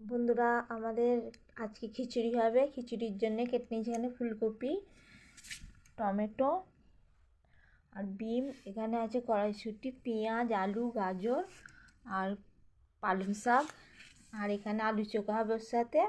বন্ধুরা, আমাদের আজকে খিচুড়ি হবে। খিচুড়ির জন্য কেটে নিয়েছি এখানে ফুলকপি, টমেটো আর বিম। এখানে আছে কড়াইশুঁটি, পেঁয়াজ, আলু, গাজর আর পালং শাক। আর এখানে আলু চোখা হবে সাথে।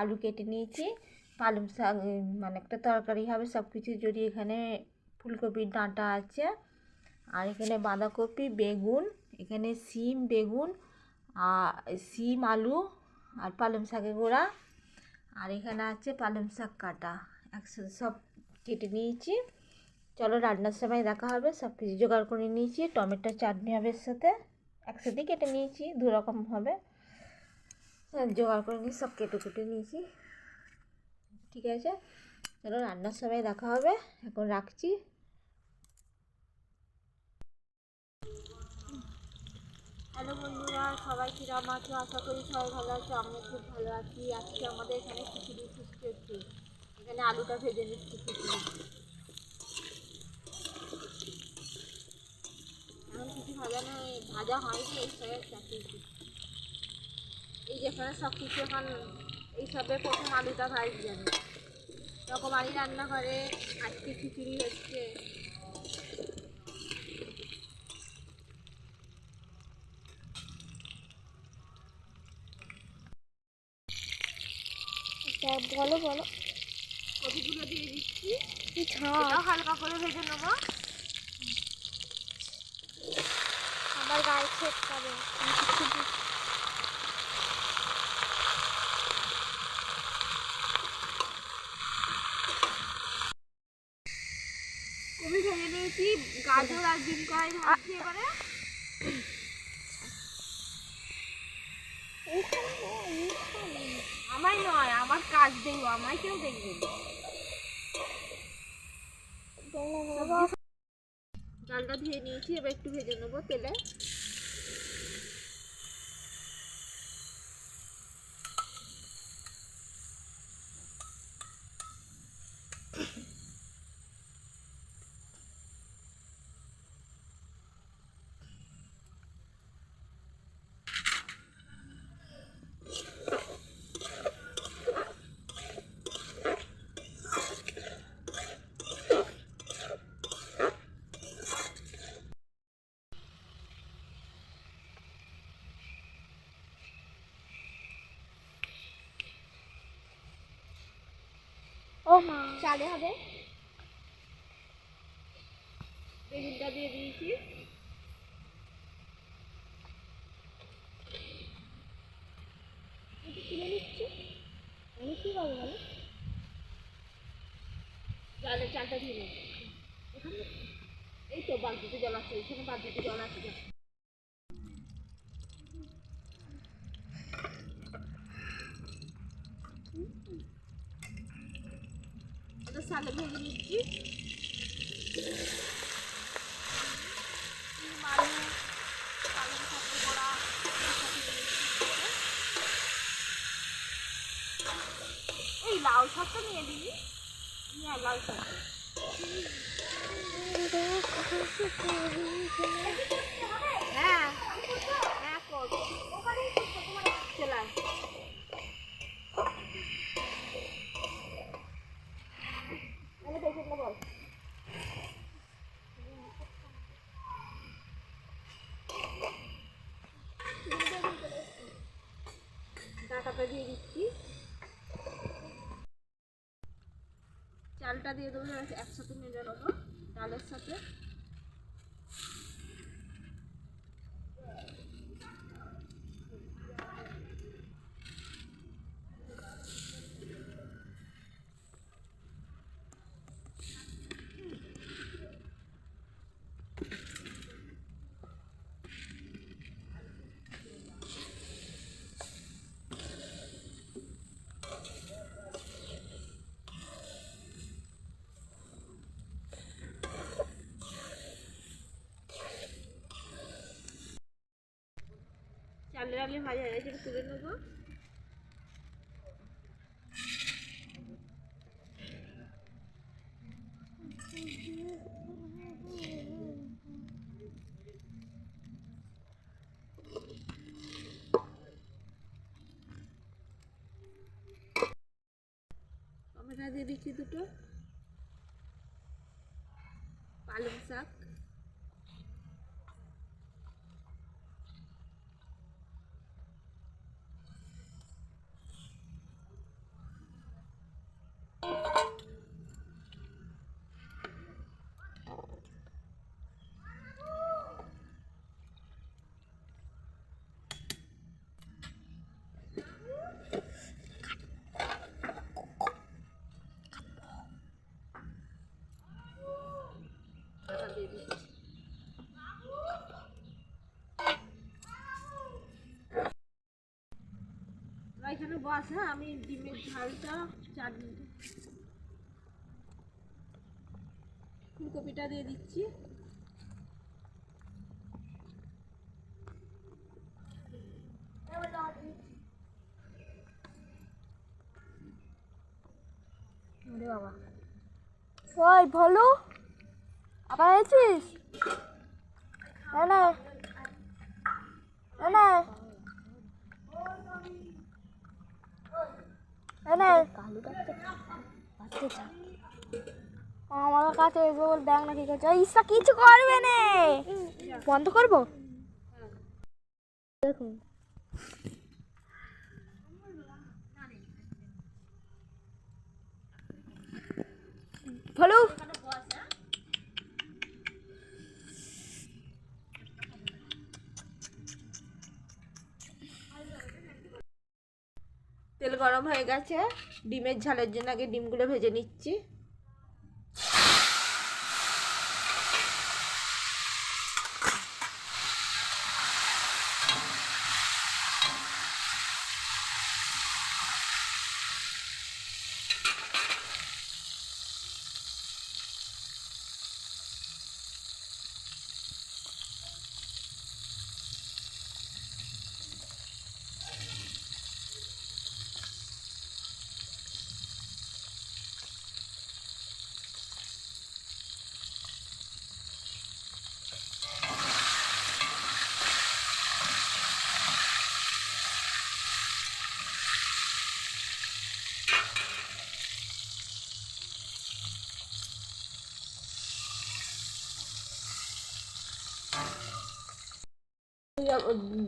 আলু কেটে নিয়েছি। পালং শাক মানে একটা তরকারি হবে সব কিছু জড়িয়ে এখানে ফুলকপির ডাঁটা আছে। আর এখানে বাঁধাকপি, বেগুন, এখানে সিম বেগুন আর সিম আলু আর পালং শাকের গোড়া। আর এখানে আছে পালং শাক কাটা। একসাথে সব কেটে নিয়েছি। চলো রান্নার সময় দেখা হবে। সব কিছু জোগাড় করে নিয়েছি। টমেটো চাটনি হবে এর সাথে। একসাথেই কেটে নিয়েছি। দু রকম হবে জোগাড় করে নিয়ে সব কেটে কুটে নিয়েছি। ঠিক আছে? চলো রান্নার সময় দেখা হবে। এখন রাখছি। হ্যালো বন্ধুরা, সবাই কিরম আছো? আশা করি সবাই ভালো আছো, আমিও খুব ভালো আছি। আজকে আমাদের এখানে খিচুড়ি সৃষ্টি হচ্ছে। এখানে আলুটা ভেজে নিচ্ছি খিচুড়ি। এখন কিছু ভাজা নয় ভাজা হয়নি, এই সবে চাপিয়েছি এই যেখানে সব কিছু এখন, এই সবে প্রথম আলুটা ভাজছি আমি। রকমারি রান্না করে আজকে খিচুড়ি হচ্ছে। বলো বলো। কপিগুলো দিয়ে দিচ্ছি। হালকা করে ভেজে নেব। আমার গায়ে খেত পাবে কপি ভেজে নিয়েছি গাজর আর বিন কড়াই ভাজছি এবারে আমায় নয় আমার দেখব আমায় কেউ দেখবে। ডালটা ধুয়ে নিয়েছি এবার একটু ভেজে নেব তেলে ও মা চালে হবে। বেগুনটা দিয়ে দিয়েছি। তুলে নিচ্ছি। আমি কি করব বলো? চালে চালটা দিয়ে এই তো বালতিতে জল আছে এখানে বালতিতে জল আছে সালে ভেজে নিচ্ছি। এই লাউ শাকটা নিয়ে দিবি আয় লাউ শাক। হ্যাঁ হ্যাঁ কর চলে আয়। তাহলে পেশেন্টটা বল ডাটাটা দিয়ে দিচ্ছি। চালটা দিয়ে দেবো একসাথে মেজার নেব ডালের সাথে। চালে ডালে ভাজা হয়ে গেছে তুলে নেব। টমেটো দিয়ে দিচ্ছি দুটো। পালং শাক। বস হ্যাঁ আমি ডিমের ঝালটা চাটনি ফুলকপিটা দিয়ে দিচ্ছি। বাবা। ওই, ভলু, আবার আছিস না না না আমার কাছে এসে বল দেখ না কি করছে। ইসা কিছু করবে না। বন্ধ করব? দেখুন। ভলু তেল গরম হয়ে গেছে। ডিমের ঝালের জন্য আগে ডিমগুলো ভেজে নিচ্ছি।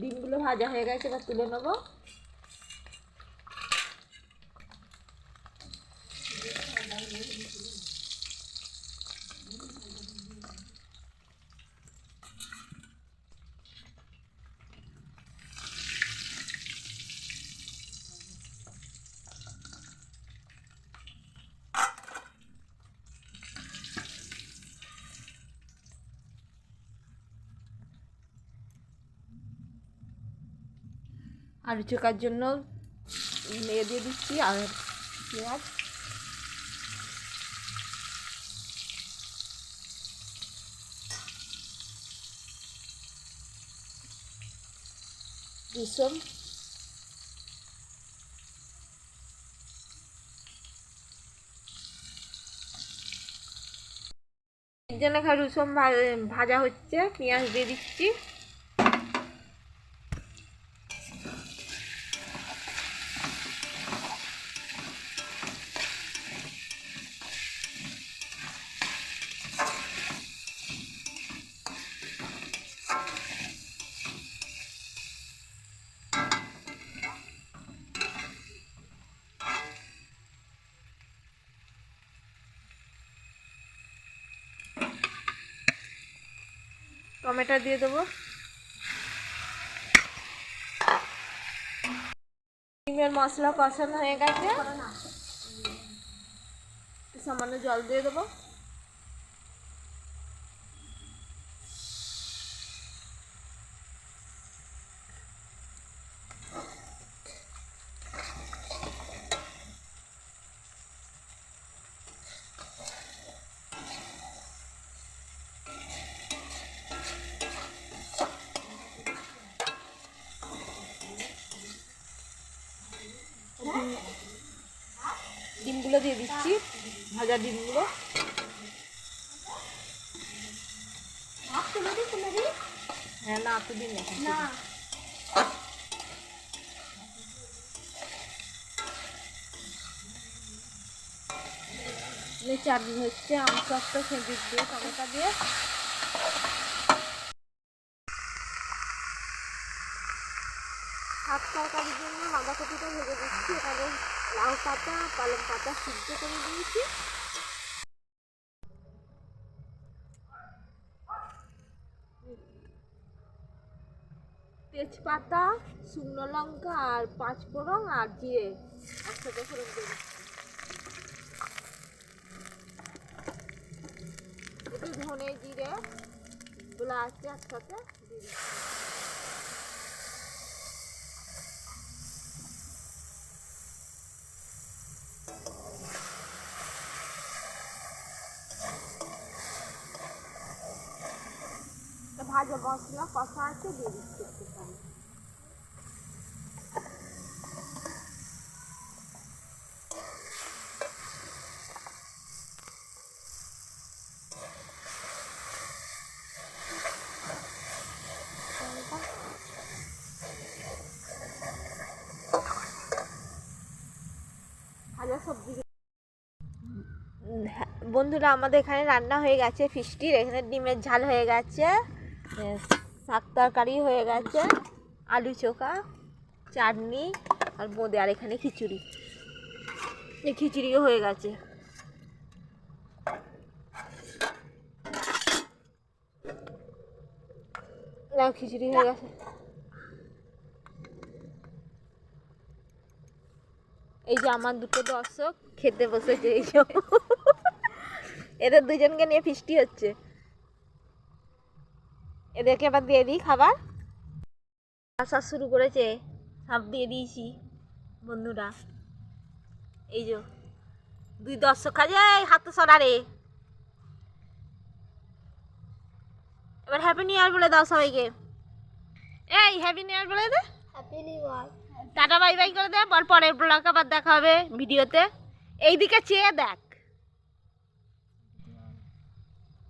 ডিমগুলো ভাজা হয়ে গেছে এবার তুলে নেব। আলু চোকার জন্য মেয়ে দিয়ে দিচ্ছি, আর পেঁয়াজ। একজনে খাই রসুন ভাজা হচ্ছে, পেঁয়াজ দিয়ে দিচ্ছি। টমেটো দিয়ে দেবো। ডিমের মশলা কষানো হয়ে গেছে। সামান্য জল দিয়ে দেবো ডিমগুলো দিয়ে দিচ্ছি ভাজা ডিমগুলো। হ্যাঁ না তো দিন না। চাটনি হচ্ছে আম সবটা সেদিক দিয়ে টমেটা দিয়ে শাক তরকারির জন্য বাঁধাকপিটা ভেজে দিচ্ছি এখানে লাউ পাতা, পালং পাতা সিদ্ধ করে দিয়েছি তেজপাতা, শুকনো লঙ্কা আর পাঁচ ফোড়ন আর জিরে একসাথে ফোড়ন দিয়ে দিচ্ছি। একটু ধনে জিরে গুলো আছে একসাথে দিয়ে ভাজা মশলা কষা আছে দিয়ে বন্ধুরা, আমাদের এখানে রান্না হয়ে গেছে, ফিস্টির। এখানে ডিমের ঝাল হয়ে গেছে। শাক তরকারি হয়ে গেছে, আলু চোখা, চাটনি আর বোঁদে আর এখানে খিচুড়ি। এই খিচুড়িও হয়ে গেছে। খিচুড়ি হয়ে গেছে। এই যে আমার দুটো দর্শক খেতে বসেছে, এই যে। এদের দুজনকে নিয়ে ফিস্টি হচ্ছে। এদেরকে এবার দিয়ে দিই খাবার। আসা শুরু করেছে সব দিয়ে দিয়েছি বন্ধুরা। এই যে দুই দর্শক খাজে এই হাত সরা রে। এবার হ্যাপি নিউ ইয়ার বলে দাও সবাইকে। এই হ্যাপি নিউ ইয়ার বলে দে। Happy new year tata bye bye করে দে। পর পরের ব্লগ আবার দেখা হবে ভিডিওতে। এইদিকে চেয়ে দেখ।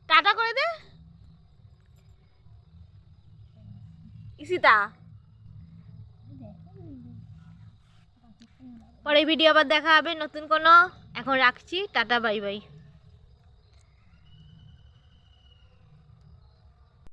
টাটা করে দে। ইসিতা? পরে ভিডিও আবার দেখা হবে নতুন কোনো? এখন রাখছি টাটা বাই বাই